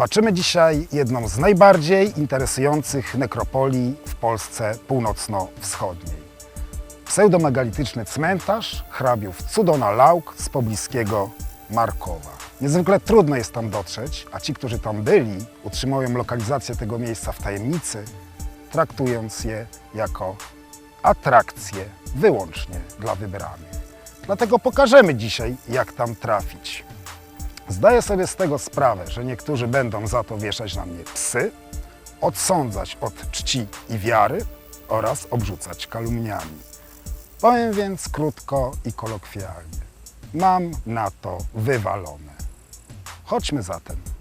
Zobaczymy dzisiaj jedną z najbardziej interesujących nekropolii w Polsce północno-wschodniej. Pseudomegalityczny cmentarz hrabiów Cudona Lauk z pobliskiego Markowa. Niezwykle trudno jest tam dotrzeć, a ci, którzy tam byli, utrzymują lokalizację tego miejsca w tajemnicy, traktując je jako atrakcje wyłącznie dla wybranych. Dlatego pokażemy dzisiaj, jak tam trafić. Zdaję sobie z tego sprawę, że niektórzy będą za to wieszać na mnie psy, odsądzać od czci i wiary oraz obrzucać kalumniami. Powiem więc krótko i kolokwialnie. Mam na to wywalone. Chodźmy zatem.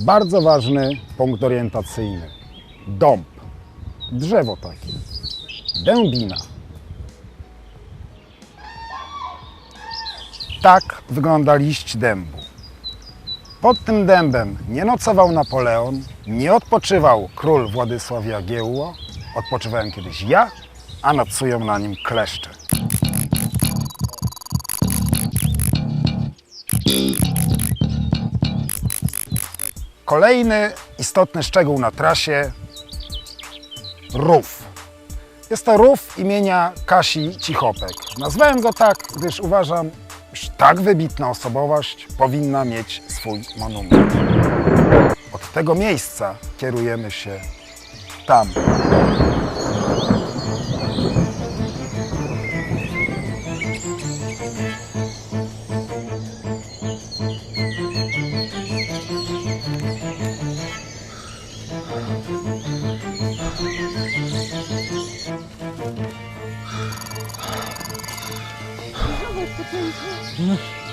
Bardzo ważny punkt orientacyjny. Dąb. Drzewo takie. Dębina. Tak wygląda liść dębu. Pod tym dębem nie nocował Napoleon, nie odpoczywał król Władysław Jagiełło, odpoczywałem kiedyś ja, a nocują na nim kleszcze. Kolejny istotny szczegół na trasie rów. Jest to rów imienia Kasi Cichopek. Nazwałem go tak, gdyż uważam, że tak wybitna osobowość powinna mieć swój monument. Od tego miejsca kierujemy się tam. 不尊称。嗯。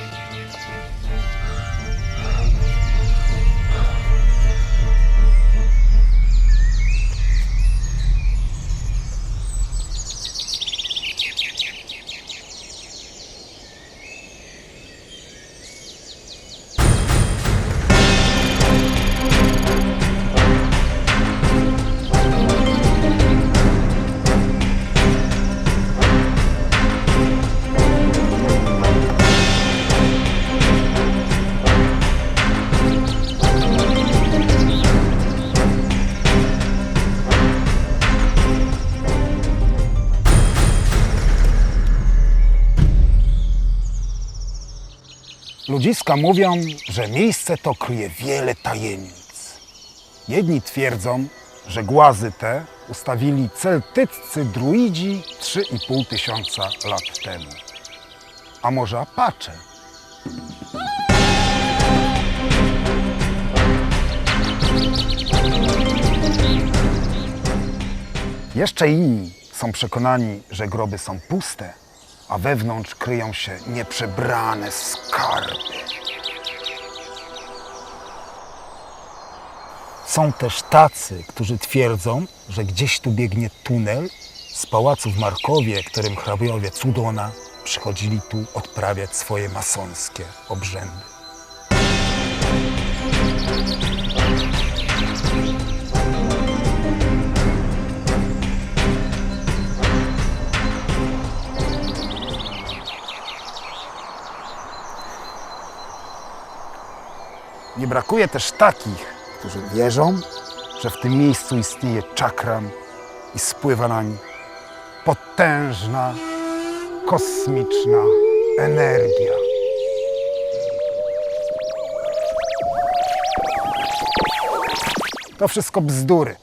Ludziska mówią, że miejsce to kryje wiele tajemnic. Jedni twierdzą, że głazy te ustawili celtyccy druidzi 3,5 tysiąca lat temu. A może Apache? Jeszcze inni są przekonani, że groby są puste, a wewnątrz kryją się nieprzebrane skarby. Są też tacy, którzy twierdzą, że gdzieś tu biegnie tunel z pałacu w Markowie, którym hrabiowie Cudona przychodzili tu odprawiać swoje masońskie obrzędy. Nie brakuje też takich, którzy wierzą, że w tym miejscu istnieje czakran i spływa nań potężna, kosmiczna energia. To wszystko bzdury.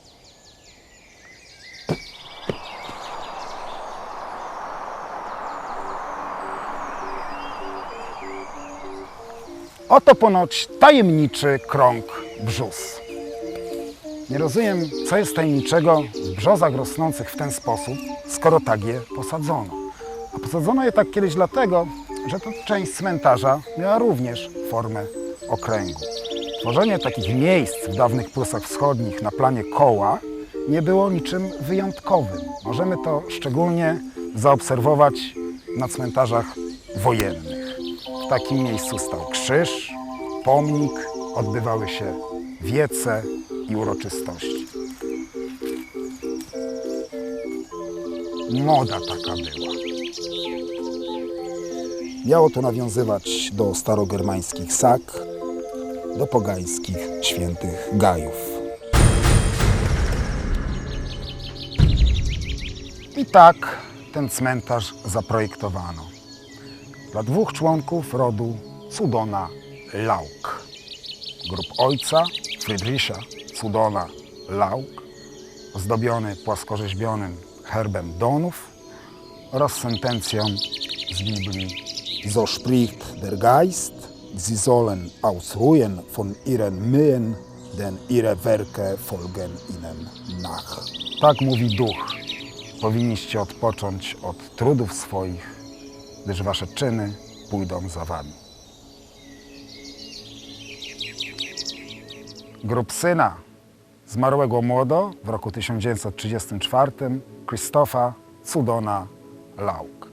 Oto ponoć tajemniczy krąg brzus. Nie rozumiem, co jest tajemniczego w brzozach rosnących w ten sposób, skoro tak je posadzono. A posadzono je tak kiedyś dlatego, że ta część cmentarza miała również formę okręgu. Tworzenie takich miejsc w dawnych Prusach Wschodnich na planie koła nie było niczym wyjątkowym. Możemy to szczególnie zaobserwować na cmentarzach wojennych. W takim miejscu stał krzyż, pomnik, odbywały się wiece i uroczystości. Moda taka była. Miało to nawiązywać do starogermańskich sak, do pogańskich świętych gajów. I tak ten cmentarz zaprojektowano dla dwóch członków rodu Cudona Lauk. Grób ojca Friedricha Cudona Lauk, ozdobiony płaskorzeźbionym herbem Donów oraz sentencją z Biblii So spricht der Geist, sie sollen ausruhen von ihren Mühen, denn ihre Werke folgen ihnen nach. Tak mówi duch. Powinniście odpocząć od trudów swoich, gdyż wasze czyny pójdą za wami. Grób syna zmarłego młodo w roku 1934 Krzysztofa Cudona Lauk.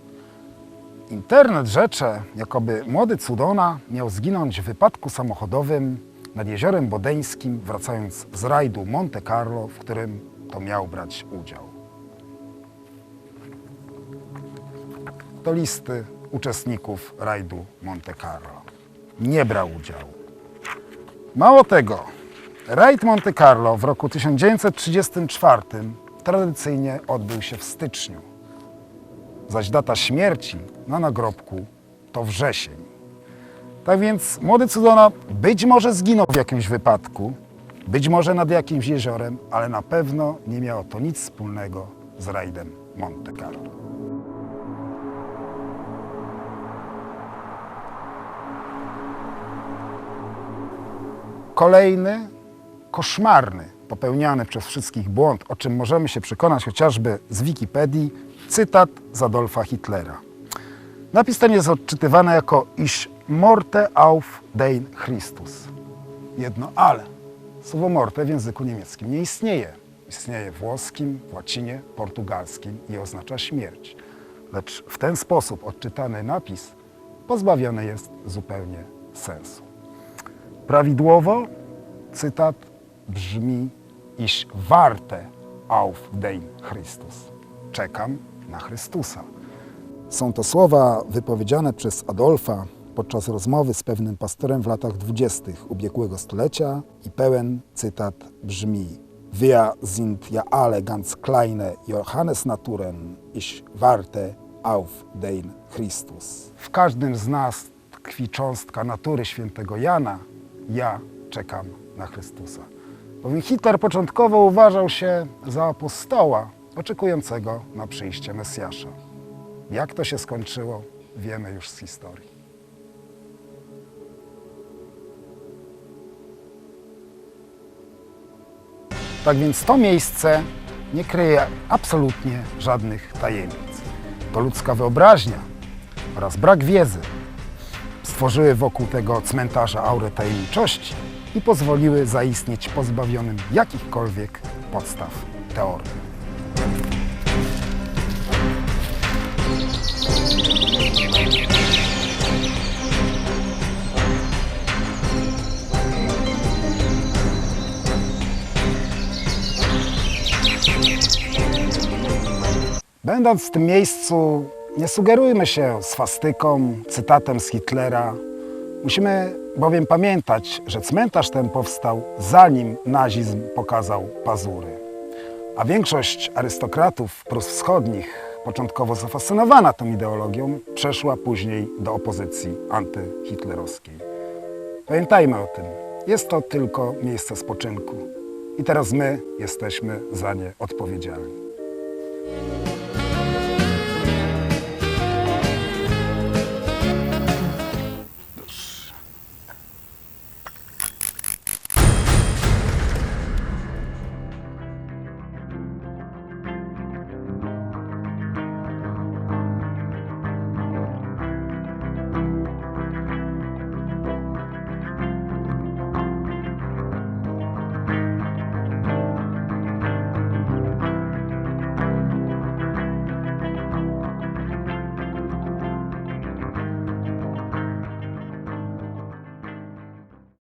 Internet rzecze, jakoby młody Cudona miał zginąć w wypadku samochodowym nad jeziorem Bodeńskim, wracając z rajdu Monte Carlo, w którym to miał brać udział. To listy uczestników rajdu Monte Carlo. Nie brał udziału. Mało tego, rajd Monte Carlo w roku 1934 tradycyjnie odbył się w styczniu zaś data śmierci na nagrobku to wrzesień. Tak więc młody Cudona być może zginął w jakimś wypadku, być może nad jakimś jeziorem, ale na pewno nie miało to nic wspólnego z rajdem Monte Carlo. Kolejny koszmarny, popełniany przez wszystkich błąd, o czym możemy się przekonać chociażby z Wikipedii, cytat z Adolfa Hitlera. Napis ten jest odczytywany jako iż morte auf den Christus. Jedno ale. Słowo morte w języku niemieckim nie istnieje. Istnieje w włoskim, w łacinie, portugalskim i oznacza śmierć. Lecz w ten sposób odczytany napis pozbawiony jest zupełnie sensu. Prawidłowo cytat brzmi, iż warte auf den Christus. Czekam na Chrystusa. Są to słowa wypowiedziane przez Adolfa podczas rozmowy z pewnym pastorem w latach dwudziestych ubiegłego stulecia i pełen cytat brzmi Wir sind ja alle ganz kleine Johannesnaturen, ich warte auf den Christus. W każdym z nas tkwi cząstka natury świętego Jana. Ja czekam na Chrystusa. Bowiem Hitler początkowo uważał się za apostoła oczekującego na przyjście Mesjasza. Jak to się skończyło, wiemy już z historii. Tak więc to miejsce nie kryje absolutnie żadnych tajemnic. To ludzka wyobraźnia oraz brak wiedzy stworzyły wokół tego cmentarza aurę tajemniczości i pozwoliły zaistnieć pozbawionym jakichkolwiek podstaw teorii. Będąc w tym miejscu, nie sugerujmy się swastyką, cytatem z Hitlera. Musimy bowiem pamiętać, że cmentarz ten powstał zanim nazizm pokazał pazury. A większość arystokratów Prus Wschodnich, początkowo zafascynowana tą ideologią, przeszła później do opozycji antyhitlerowskiej. Pamiętajmy o tym. Jest to tylko miejsce spoczynku. I teraz my jesteśmy za nie odpowiedzialni.